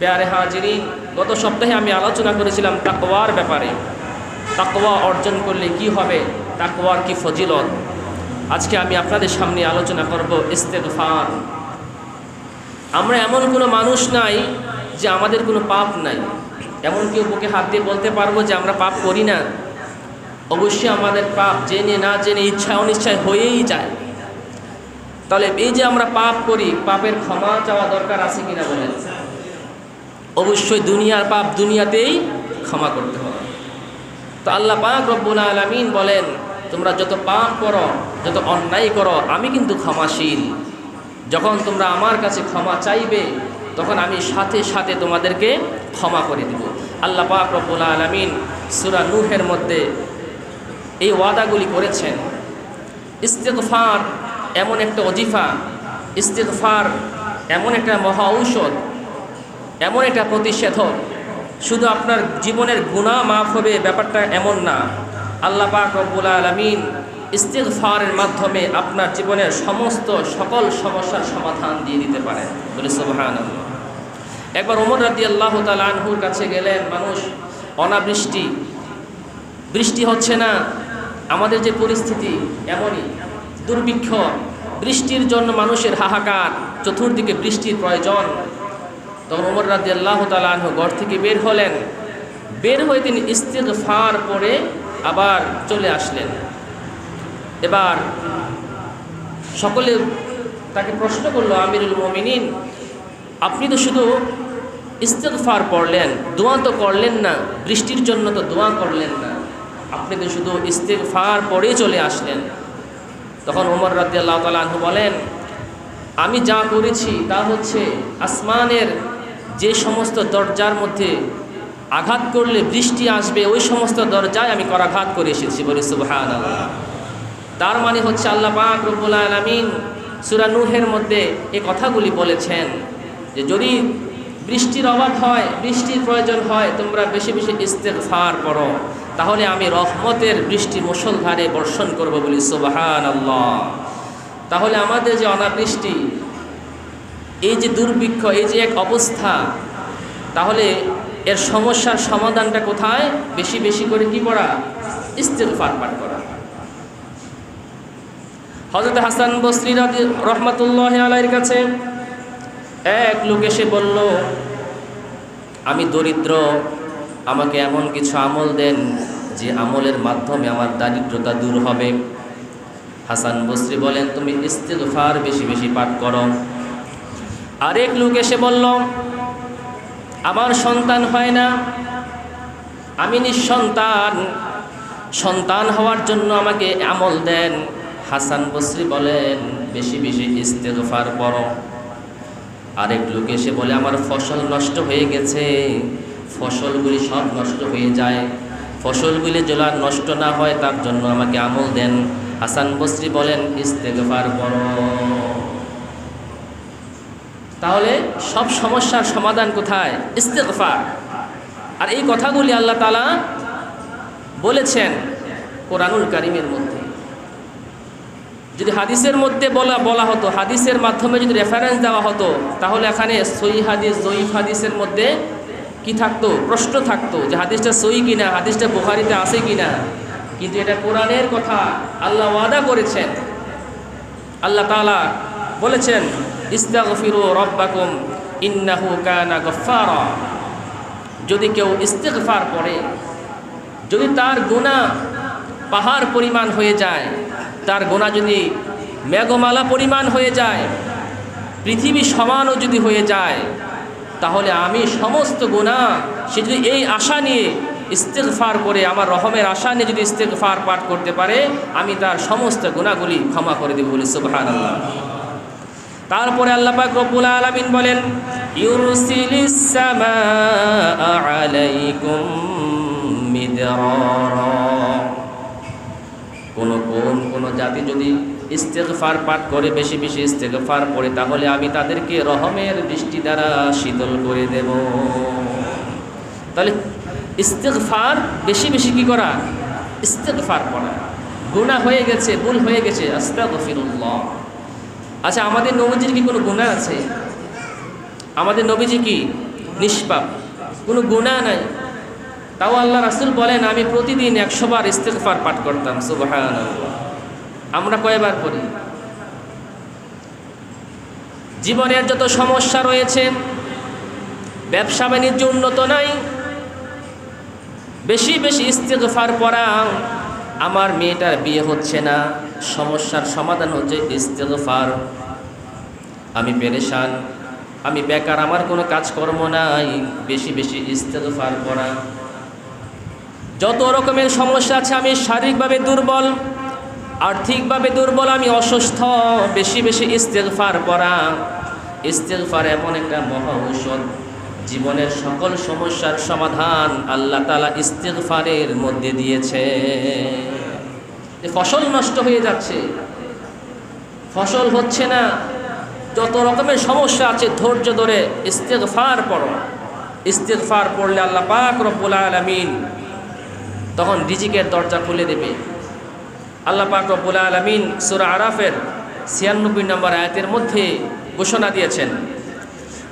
পেয়ারে হাজিরিন গত সপ্তাহে আমি আলোচনা করেছিলাম তাকওয়ার ব্যাপারে। তাকওয়া অর্জন করলে কি হবে? তাকওয়ার কি ফজিলত? আজকে আমি আপনাদের সামনে আলোচনা করব ইস্তেগফার। আমরা এমন কোনো মানুষ নাই যে আমাদের কোনো পাপ নাই। এমন কেউ বুকে হাত দিয়ে বলতে পারব যে আমরা পাপ করি না। অবশ্যই আমাদের পাপ জেনে না জেনে ইচ্ছা অনিচ্ছায় হয়েই যায়। তাহলে এই যে আমরা পাপ করি, পাপের ক্ষমা চাওয়া দরকার আছে কিনা বলেন? অবশ্যই দুনিয়ার পাপ দুনিয়াতেই ক্ষমা করতে হবে। তো আল্লাহ পাক রব্বুল আলমিন বলেন, তোমরা যত পাপ করো, যত অন্যায় করো, আমি কিন্তু ক্ষমাশীল। যখন তোমরা আমার কাছে ক্ষমা চাইবে, তখন আমি সাথে সাথে তোমাদেরকে ক্ষমা করে দিব। আল্লাহ পাক রব্বুল আলমিন সুরা নুহের মধ্যে এই ওয়াদাগুলি করেছেন। ইস্তেকফার এমন একটা অজিফা ইস্তেকফার এমন একটা মহা ঔষধ এমন একটা প্রতিষেধক। শুধু আপনার জীবনের গুণা মাফ হবে ব্যাপারটা এমন না। আল্লাহ পাক রব্বুল আলমিন ইস্তেকফারের মাধ্যমে আপনার জীবনের সমস্ত সকল সমস্যার সমাধান দিয়ে দিতে পারেন। বলে সুবহান একবার ওমর রাদি আল্লাহ তালহুর কাছে গেলেন, মানুষ, অনাবৃষ্টি, বৃষ্টি হচ্ছে না, আমাদের যে পরিস্থিতি এমনই, দুর্ভিক্ষ, বৃষ্টির জন্য মানুষের হাহাকার, চতুর্দিকে বৃষ্টির প্রয়োজন। তখন ওমর রাজি আল্লাহ তালাহ ঘর থেকে বের হলেন। বের হয়ে তিনি ইস্তেগফার পরে আবার চলে আসলেন। এবার সকলে তাকে প্রশ্ন করল, আমিরুল মমিনিন, আপনি তো শুধু ইস্তেগফার পড়লেন, দোয়া তো করলেন না, বৃষ্টির জন্য তো দোয়া করলেন না। আপনি তো শুধু ইস্তেগফার পড়ে চলে আসলেন। তখন ওমর রাজি আল্লাহ তালাহ বলেন, আমি যা করেছি তা হচ্ছে আসমানের যে সমস্ত দরজার মধ্যে আঘাত করলে বৃষ্টি আসবে, ওই সমস্ত দরজায় আমি করাঘাত করে এসেছি বলি সুবহান তার মানে হচ্ছে আল্লাহ পাক রব্বুল আলমিন সুরানুহের মধ্যে এ কথাগুলি বলেছেন যে যদি বৃষ্টির অভাব হয়, বৃষ্টির প্রয়োজন হয়, তোমরা বেশি বেশি ইস্তেগফার করো তাহলে আমি রহমতের বৃষ্টি মুসলধারে বর্ষণ করব বলি সুবাহান আল্লাহ তাহলে আমাদের যে অনাবৃষ্টি এই যে দুর্ভিক্ষ, এই যে এক অবস্থা, তাহলে এর সমস্যার সমাধানটা কোথায়? বেশি বেশি করে কি করা? ইস্তেগফার পাঠ করা। হজরত হাসান বসরি রহমতুল্লাহ আলাইয়ের কাছে এক লোক এসে বলল, আমি দরিদ্র, আমাকে এমন কিছু আমল দেন যে আমলের মাধ্যমে আমার দারিদ্রতা দূর হবে। হাসান বসরি বলেন, তুমি ইস্তেগফার বেশি বেশি পাঠ করো। আরেক লোক এসে বলল, আমার সন্তান হয় না। আমি নিঃসন্তান। সন্তান হওয়ার জন্য আমাকে আমল দেন। হাসান বসরি বলেন, বেশি বেশি ইস্তেগফার পড়ো। আরেক লোক এসে বলে, আমার ফসল নষ্ট হয়ে গেছে। ফসলগুলি সব নষ্ট হয়ে যায়। ফসলগুলি আর নষ্ট না হয়, তার জন্য আমাকে আমল দেন। হাসান বসরি বলেন, ইস্তেগফার পড়ো। তাহলে সব সমস্যার সমাধান কোথায়? ইস্তেগফার। আর এই কথাগুলি আল্লাহ তালা বলেছেন কোরআনুল কারিমের মধ্যে। যদি হাদিসের মধ্যে বলা বলা হতো, হাদিসের মাধ্যমে যদি রেফারেন্স দেওয়া হতো, তাহলে এখানে সই হাদিস, জয়ীফ হাদিসের মধ্যে কি থাকতো? প্রশ্ন থাকতো যে হাদিসটা সই কিনা, হাদিসটা বুখারিতে আছে কিনা? কিন্তু এটা কোরআনের কথা আল্লাহ ওয়াদা করেছেন। আল্লাহ তালা বলেছেন ইস্তাগফিরু রব্বাকুম, ইন্নাহু কানা গফফারা। যদি কেউ ইস্তেগফার করে, যদি তার গুণা পাহাড় পরিমাণ হয়ে যায়, তার গোনা যদি মেঘমালা পরিমাণ হয়ে যায়, পৃথিবী সমানও যদি হয়ে যায়, তাহলে আমি সমস্ত গুণা সে যদি এই আশা নিয়ে ইস্তেগফার করে, আমার রহমের আশা নিয়ে যদি ইস্তেগফার পাঠ করতে পারে, আমি তার সমস্ত গুণাগুলি ক্ষমা করে দেব বলি সুবহান আল্লাহ তারপরে আল্লাহ পাক রব্বুল আলামিন বলেন ইউরসিলিস সামাআ আলাইকুম কোনো কোন, কোনো জাতি যদি ইস্তেগফার পাঠ করে, বেশি বেশি ইস্তেগফার পড়ে, তাহলে আমি তাদেরকে রহমের দৃষ্টি দ্বারা শীতল করে দেব। তাহলে ইস্তেগফার, বেশি বেশি কি করা? ইস্তেগফার পড়া গুনাহ হয়ে গেছে, ভুল হয়ে গেছে। আস্তাগফিরুল্লাহ। আচ্ছা আমাদের নবীজির কি কোনো গুণা আছে? আমাদের নবীজি কি? নিষ্পাপ। কোনো গুণা নাই। তাও আল্লাহ রাসুল বলেন, আমি প্রতিদিন একশো বার ইস্তেকফার পাঠ করতাম সুবাহান আমরা কয়বার করি জীবনের যত সমস্যা রয়েছে, ব্যবসা বাণিজ্য উন্নত নাই, বেশি বেশি ইস্তেকফার পড়া, আমার মেয়েটার বিয়ে হচ্ছে না। সমস্যার সমাধান হচ্ছে ইস্তেকফার আমি পেরেশান, আমি বেকার, আমার কোনো কাজকর্ম নাই। বেশি বেশি ইস্তেকফার করা। যত রকমের সমস্যা আছে, আমি শারীরিকভাবে দুর্বল, আর্থিকভাবে দুর্বল, আমি অসুস্থ, বেশি বেশি ইস্তেগফার করা। ইস্তেগফার এমন একটা মহা ঔষধ। জীবনের সকল সমস্যার সমাধান আল্লাহ তালা ইস্তেগফারের মধ্যে দিয়েছে। যে ফসল নষ্ট হয়ে যাচ্ছে। ফসল হচ্ছে না, যত রকমের সমস্যা আছে, ধৈর্য ধরে ইস্তেগফার পড়ো। ইস্তেগফার পড়লে আল্লাহ পাক রব্বুল আলামিন তখন রিজিকের দরজা খুলে দেবে। আল্লাহ পাক রব্বুল আলমিন সুরা আরাফের ছিয়ানব্বই নম্বর আয়াতের মধ্যে ঘোষণা দিয়েছেন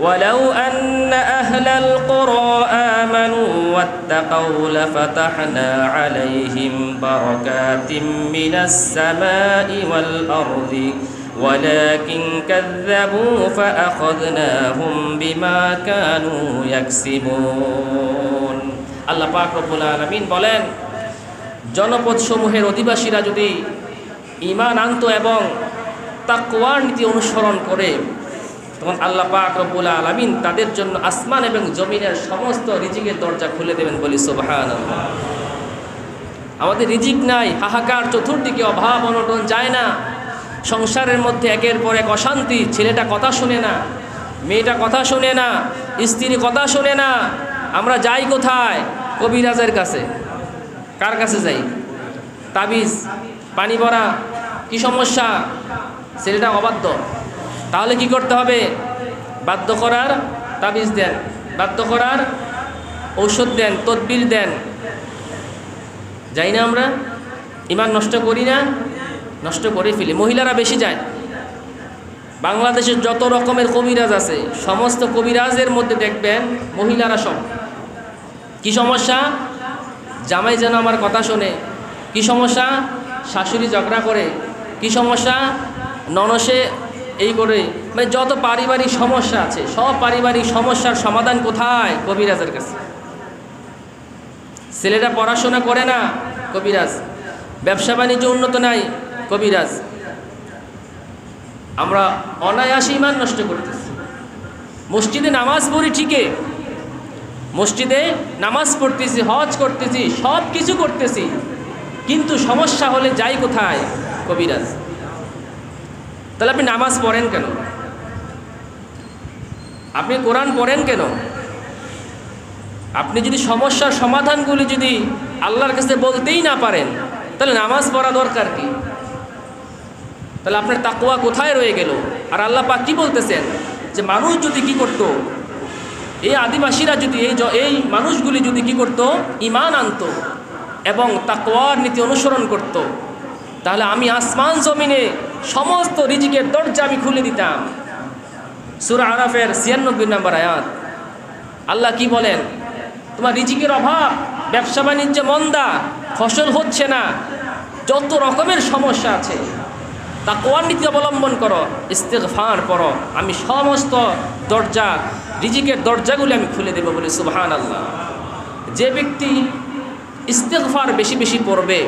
ولو أن أهل القرى آمنوا واتقوا لفتحنا عليهم بركات من السماء والأرض ولكن كذبوا فأخذناهم بما كانوا يكسبون আল্লাহ পাক রব্বুল আলমিন বলেন জনপদ সমূহের অধিবাসীরা যদি ইমান আনত এবং তাকওয়ার নীতি অনুসরণ করে তখন আল্লাহ পাক রব্বুল আলমিন তাদের জন্য আসমান এবং জমিনের সমস্ত রিজিকের দরজা খুলে দেবেন বলি সোবাহান আমাদের রিজিক নাই, হাহাকার, চতুর্দিকে অভাব, অনটন যায় না। সংসারের মধ্যে একের পর এক অশান্তি, ছেলেটা কথা শুনে না, মেয়েটা কথা শুনে না, স্ত্রী কথা শুনে না, আমরা যাই কোথায়? কবিরাজের কাছে। কার কাছে যাই? তাবিজ, পানি ভরা, কি সমস্যা? ছেলেটা অবাধ্য। তাহলে কি করতে হবে? বাধ্য করার তাবিজ দেন, বাধ্য করার ঔষধ দেন, তদবির দেন। যাই না আমরা? ইমান নষ্ট করি না, নষ্ট করে ফেলি। মহিলারা বেশি যায়। বাংলাদেশের যত রকমের কবিরাজ আছে, সমস্ত কবিরাজের মধ্যে দেখবেন মহিলারা সব। কি সমস্যা? জামাই যেন আমার কথা শোনে। কি সমস্যা? শাশুড়ি ঝগড়া করে। কি সমস্যা? ননসে এই করে মানে যত পারিবারিক সমস্যা আছে, সব পারিবারিক সমস্যার সমাধান কোথায়? কবিরাজের কাছে। ছেলেরা পড়াশোনা করে না, কবিরাজ। ব্যবসা বাণিজ্য উন্নত নাই, কবিরাজ। আমরা অনায়াসে ইমান নষ্ট করতেছি। মসজিদে নামাজ পড়ি ঠিকই। মসজিদে নামাজ পড়তেছি, হজ করতেছি সব কিছু করতেছি। কিন্তু সমস্যা হলে যাই কোথায়? কবিরাজ। তাহলে আপনি নামাজ পড়েন কেন? আপনি কোরআন পড়েন কেন? আপনি যদি সমস্যার সমাধানগুলি যদি আল্লাহর কাছে বলতেই না পারেন, তাহলে নামাজ পড়া দরকার কি? তাহলে আপনার তাকুয়া কোথায় রয়ে গেল? আর আল্লাহ পাক কি বলতেছেন? যে মানুষ যদি কি করত, এই আদিবাসীরা যদি, এই এই মানুষগুলি যদি কি করত ইমান আনত এবং তাকওয়ার নীতি অনুসরণ করত। তাহলে আমি আসমান জমিনে সমস্ত রিজিকের দরজা আমি খুলে দিতাম। সুরা আরাফের ছিয়ানব্বই নম্বর আয়াত। আল্লাহ কি বলেন? তোমার রিজিকের অভাব, ব্যবসা বাণিজ্য মন্দা, ফসল হচ্ছে না, যত রকমের সমস্যা আছে তা কোয়ার নীতি অবলম্বন করো ইস্তেকফার করো আমি সমস্ত দরজা, রিজিকের দরজাগুলি আমি খুলে দেবো বলে সুবহান আল্লাহ যে ব্যক্তি ইস্তেকফার বেশি বেশি পড়বে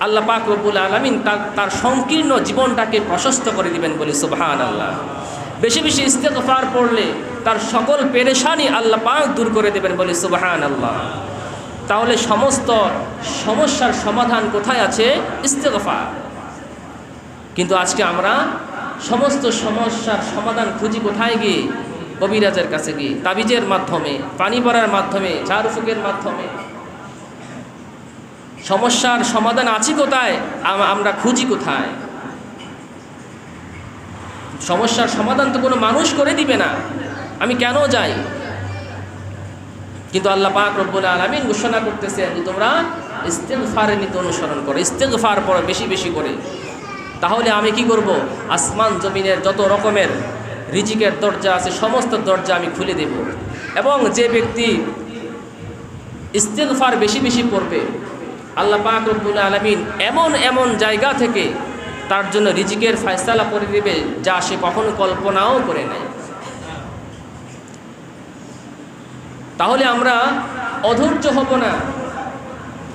আল্লাহ পাক রব্বুল আলমিন তার তার সংকীর্ণ জীবনটাকে প্রশস্ত করে দিবেন বলে সুবহান আল্লাহ বেশি বেশি ইস্তেকফার পড়লে তার সকল পেরেশানি আল্লাহ পাক দূর করে দেবেন বলে সুবহান আল্লাহ তাহলে সমস্ত সমস্যার সমাধান কোথায় আছে? ইস্তেকফার কিন্তু আজকে আমরা সমস্ত সমস্যার সমাধান খুঁজি কোথায় গিয়ে? কবিরাজের কাছে গিয়ে, তাবিজের মাধ্যমে, পানি পড়ার মাধ্যমে, ঝাড়ফুকের মাধ্যমে সমস্যার সমাধান আছে কোথায়? আমরা খুঁজি কোথায়? সমস্যার সমাধান তো কোনো মানুষ করে দিবে না। আমি কেন যাই? কিন্তু আল্লাহ পাক রব্বুল আলমিন ঘোষণা করতেছেন যে তোমরা ইস্তেগফারের নীতি অনুসরণ করো। ইস্তেগফার পড়ো বেশি বেশি করে। তাহলে আমি কি করব? আসমান জমিনের যত রকমের রিজিকের দরজা আছে, সমস্ত দরজা আমি খুলে দেব। এবং যে ব্যক্তি ইস্তেগফার বেশি বেশি পড়বে আল্লাহ পাক রব্বুল আলমিন এমন এমন জায়গা থেকে তার জন্য রিজিকের ফয়সালা করে দেবে যা সে কখনো কল্পনাও করে নেয় তাহলে আমরা অধৈর্য হব না।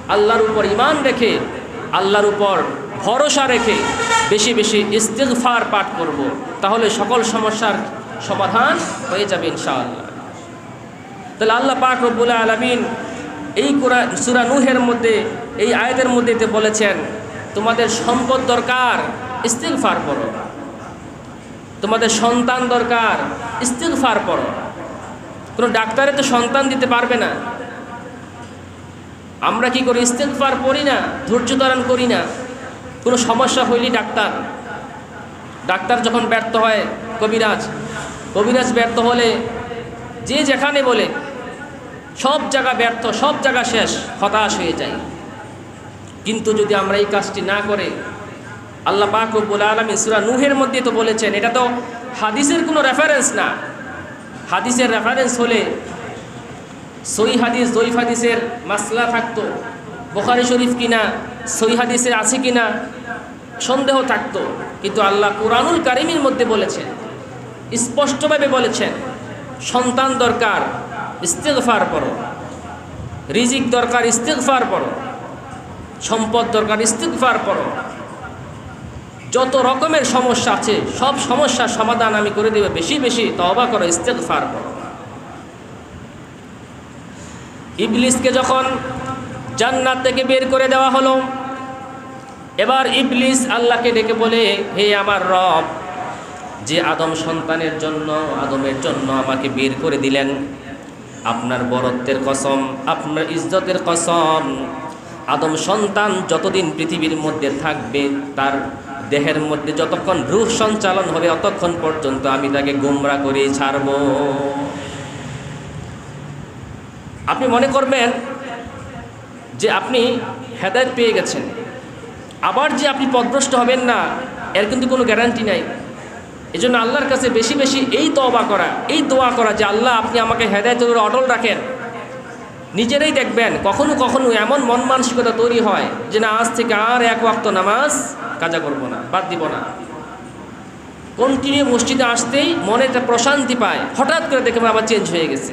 আল্লাহর উপর ইমান রেখে, আল্লাহর উপর ভরসা রেখে বেশি বেশি ইস্তেগফার পাঠ করব। তাহলে সকল সমস্যার সমাধান হয়ে যাবে ইনশাআল্লাহ। তাহলে আল্লাহ পাক রব্বুল আলমিন এই কোরআন সুরা নুহের মধ্যে, এই আয়াতের মধ্যে এতে বলেছেন, তোমাদের সম্পদ দরকার, ইস্তেগফার করো। তোমাদের সন্তান দরকার, ইস্তেগফার করো। কোনো ডাক্তারে তো সন্তান দিতে পারবে না। আমরা কি করি? ইস্তেগফার করি না, ধৈর্য ধারণ করি না। কোনো সমস্যা হইলি ডাক্তার। ডাক্তার যখন ব্যর্থ হয়, কবিরাজ কবিরাজ ব্যর্থ হলে যে যেখানে বলে সব জায়গা ব্যর্থ, সব জায়গা শেষ, হতাশ হয়ে যায় কিন্তু যদি আমরা এই কাজটি না করে, আল্লাহ পাক রব্বুল আলমী সুরা নুহের মধ্যে তো বলেছেন, এটা তো হাদিসের কোনো রেফারেন্স না। হাদিসের রেফারেন্স হলে সই হাদিস, জয়ীফ হাদিসের মাসলা থাকতো, বোখারি শরীফ কিনা সই হাদিসে আছে কিনা, সন্দেহ থাকতো। কিন্তু আল্লাহ কোরআনুল কারিমের মধ্যে বলেছেন, স্পষ্টভাবে বলেছেন, সন্তান দরকার ইস্তেগফার করো রিজিক দরকার, ইস্তেগফার করো সম্পদ দরকার, ইস্তেগফার করো যত রকমের সমস্যা আছে, সব সমস্যার সমাধান আমি করে দেবে। বেশি বেশি তবা করো, ইস্তেগফার করো ইবলিসকে যখন জান্নাত থেকে বের করে দেওয়া হলো, এবার ইবলিস আল্লাহকে ডেকে বলে, হে আমার রব, যে আদম সন্তানের জন্য, আদমের জন্য আমাকে বের করে দিলেন আপনার বরত্বের কসম, আপনার ইজ্জতের কসম। আদম সন্তান যতদিন পৃথিবীর মধ্যে থাকবে, তার দেহের মধ্যে যতক্ষণ রুহ সঞ্চালন হবে অতক্ষণ পর্যন্ত আমি তাকে গুমরা করে ছাড়ব। আপনি মনে করবেন যে আপনি হেদায়ত পেয়ে গেছেন। আবার যে আপনি পদভ্রষ্ট হবেন না, এর কিন্তু কোনো গ্যারান্টি নাই। এই জন্য আল্লাহর কাছে বেশি বেশি এই তবা করা, এই দোয়া করা যে আল্লাহ আপনি আমাকে হেদায়তের অটল রাখেন। নিজেরাই দেখবেন কখনো কখনো এমন মন মানসিকতা তৈরি হয় যে না, আজ থেকে আর এক ওয়াক্ত নামাজ কাজা করব না, বাদ দিব না। কন্টিনিউ মসজিদে আসতেই মনে একটা প্রশান্তি পায়, হঠাৎ করে দেখে আবার চেঞ্জ হয়ে গেছে।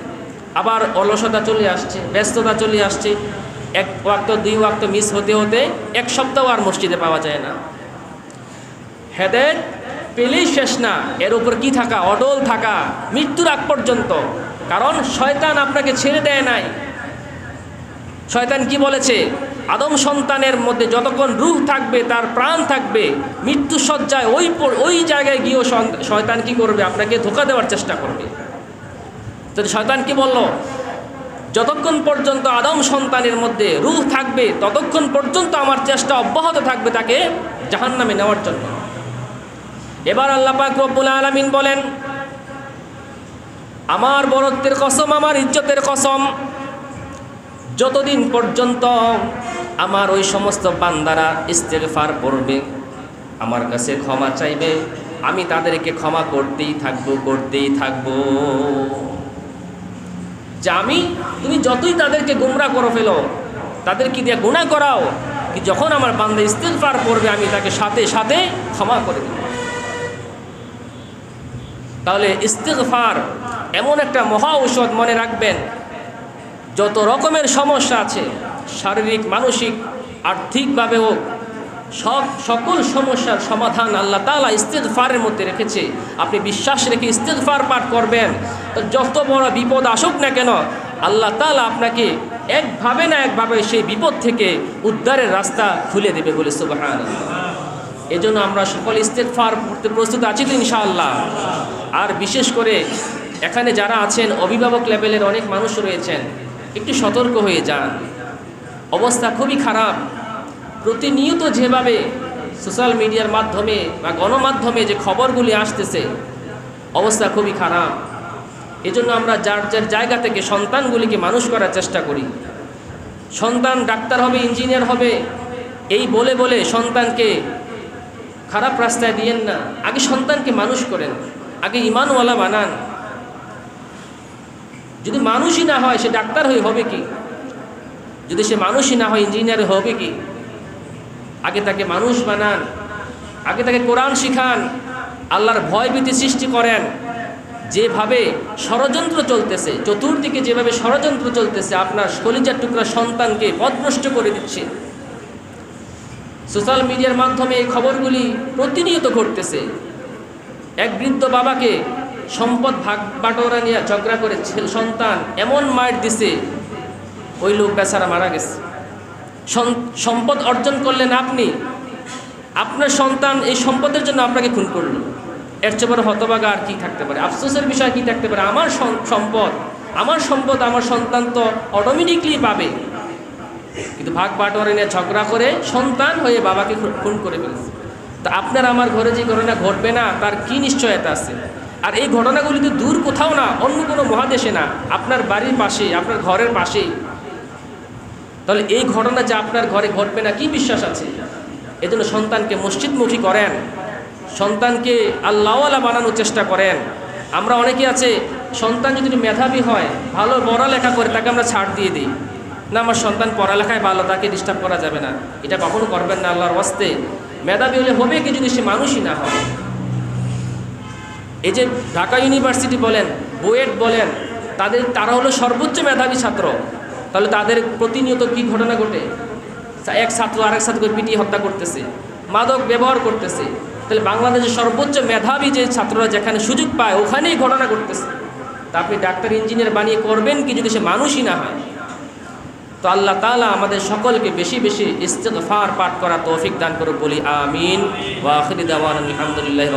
আবার অলসতা চলে আসছে, ব্যস্ততা চলে আসছে, এক ওয়াক্ত, দুই ওয়াক্ত মিস হতে হতে এক সপ্তাহ আর মসজিদে পাওয়া যায় না। হেদায়ত পেলেই শেষ না। এর উপর কি থাকা? অডল থাকা। মৃত্যুর আগ পর্যন্ত। কারণ শয়তান আপনাকে ছেড়ে দেয় নাই। শয়তান কি বলেছে? আদম সন্তানের মধ্যে যতক্ষণ রুহ থাকবে, তার প্রাণ থাকবে, মৃত্যু সজ্জায় ওই ওই জায়গায় গিয়েও শয়তান কি করবে? আপনাকে ধোকা দেওয়ার চেষ্টা করবে। তো শয়তান কি বলল? যতক্ষণ পর্যন্ত আদম সন্তানের মধ্যে রুহ থাকবে, ততক্ষণ পর্যন্ত আমার চেষ্টা অব্যাহত থাকবে তাকে জাহান নামে নেওয়ার জন্য। এবার আল্লাহ পাক রব্বুল আলমিন বলেন, আমার বরত্বের কসম, আমার ইজ্জতের কসম, যতদিন পর্যন্ত আমার ওই সমস্ত বান্দারা ইস্তেগফার পড়বে আমার কাছে ক্ষমা চাইবে, আমি তাদেরকে ক্ষমা করতেই থাকব করতেই থাকব। যে আমি, তুমি যতই তাদেরকে গুমরা করে ফেলো তাদেরকে দিয়ে গুণা করাও? কি যখন আমার বান্দা ইস্তেগফার পড়বে আমি তাকে সাথে সাথে ক্ষমা করে দেব? তাহলে ইস্তেগফার এমন একটা মহা ঔষধ মনে রাখবেন, যত রকমের সমস্যা আছে, শারীরিক, মানসিক, আর্থিকভাবে হোক, সব সকল সমস্যার সমাধান আল্লাহ তালা ইস্তেদফারের মধ্যে রেখেছে। আপনি বিশ্বাস রেখে ইস্তেদফার পাঠ করবেন যত বড় বিপদ আসুক না কেন, আল্লাহ তালা আপনাকে একভাবে না একভাবে সেই বিপদ থেকে উদ্ধারের রাস্তা খুলে দেবে বলে সুবাহান এজন্য আমরা সকল ইস্তেদফার পড়তে প্রস্তুত আছি তো ইনশাআল্লাহ। আর বিশেষ করে এখানে যারা আছেন, অভিভাবক লেভেলের অনেক মানুষ রয়েছেন, একটু সতর্ক হয়ে যান। অবস্থা খুবই খারাপ। প্রতিনিয়ত যেভাবে সোশ্যাল মিডিয়ার মাধ্যমে বা গণমাধ্যমে যে খবরগুলি আসতেছে, অবস্থা খুবই খারাপ। এজন্য আমরা যার যার জায়গা থেকে সন্তানগুলিকে মানুষ করার চেষ্টা করি। সন্তান ডাক্তার হবে, ইঞ্জিনিয়ার হবে, এই বলে বলে সন্তানকে খারাপ রাস্তায় দিয়েন না। আগে সন্তানকে মানুষ করেন, আগে ইমানওয়ালা বানান। যদি মানুষই না হয়, সে ডাক্তার হয়ে হবে কি? যদি সে মানুষই না হয়, ইঞ্জিনিয়ার হবে কি? আগে তাকে মানুষ বানান, আগে তাকে কোরআন শিখান, আল্লাহর ভয়ভীতি সৃষ্টি করেন। যেভাবে ষড়যন্ত্র চলতেছে, চতুর্দিকে যেভাবে ষড়যন্ত্র চলতেছে, আপনার কলিজার টুকরা সন্তানকে পদভ্রষ্ট করে দিচ্ছে। সোশ্যাল মিডিয়ার মাধ্যমে এই খবরগুলি প্রতিনিয়ত ঘটতেছে। এক বৃদ্ধ বাবাকে সম্পদ ভাগ বাটোয়ারা নিয়ে ঝগড়া করে ছেলে সন্তান এমন মার দিছে, ওই লোক বেচারা মারা গেছে। সম্পদ অর্জন করলেন আপনি, আপনার সন্তান এই সম্পদের জন্য আপনাকে খুন করল। এর চেয়ে বড় হতবাগা আর কি থাকতে পারে? আফসোসের বিষয় কি থাকতে পারে? আমার সম্পদ আমার সম্পদ, আমার সন্তান তো অটোমেটিকলি পাবে। কিন্তু ভাগ বাটোয়ারা নিয়ে ঝগড়া করে সন্তান হয়ে বাবাকে খুন- করে ফেলেছে। তা আপনার আমার ঘরে যে ঘটনা ঘটবে না, তার কি নিশ্চয়তা আছে? আর এই ঘটনাগুলি তো দূর কোথাও না, অন্য কোনো মহাদেশে না, আপনার বাড়ির পাশে আপনার ঘরের পাশে তাহলে এই ঘটনা যে আপনার ঘরে ঘটবে না, কি বিশ্বাস আছে? এজন্য সন্তানকে মসজিদমুখী করেন। সন্তানকে আল্লাহওয়ালা বানানোর চেষ্টা করেন। আমরা অনেকে আছে, সন্তান যদি মেধাবী হয়, ভালো পড়ালেখা করে, তাকে আমরা ছাড় দিয়ে দিই। না, আমার সন্তান পড়ালেখায় ভালো, তাকে ডিস্টার্ব করা যাবে না। এটা কখনো করবেন না আল্লাহর ওয়াস্তে। মেধাবী হলে হবে কি যদি সে মানুষই না হয়? এই যে ঢাকা ইউনিভার্সিটি বলেন, বুয়েট বলেন, তাদের, তারা হলো সর্বোচ্চ মেধাবী ছাত্র। তাহলে তাদের প্রতিনিয়ত কি ঘটনা ঘটে? এক ছাত্র আরেক ছাত্রকে পিটিয়ে হত্যা করতেছে, মাদক ব্যবহার করতেছে। তাহলে বাংলাদেশের সর্বোচ্চ মেধাবী যে ছাত্ররা যেখানে সুযোগ পায়, ওখানেই ঘটনা ঘটতেছে। তা আপনি ডাক্তার, ইঞ্জিনিয়ার বানিয়ে করবেন কি যদি সে মানুষই না হয়? তো আল্লাহ তালা আমাদের সকলকে বেশি বেশি ইস্তেকফার পাঠ করা তৌফিক দান করুক, বলি আমিন। ওয়া আখিরি দাওয়ানা আলহামদুলিল্লাহি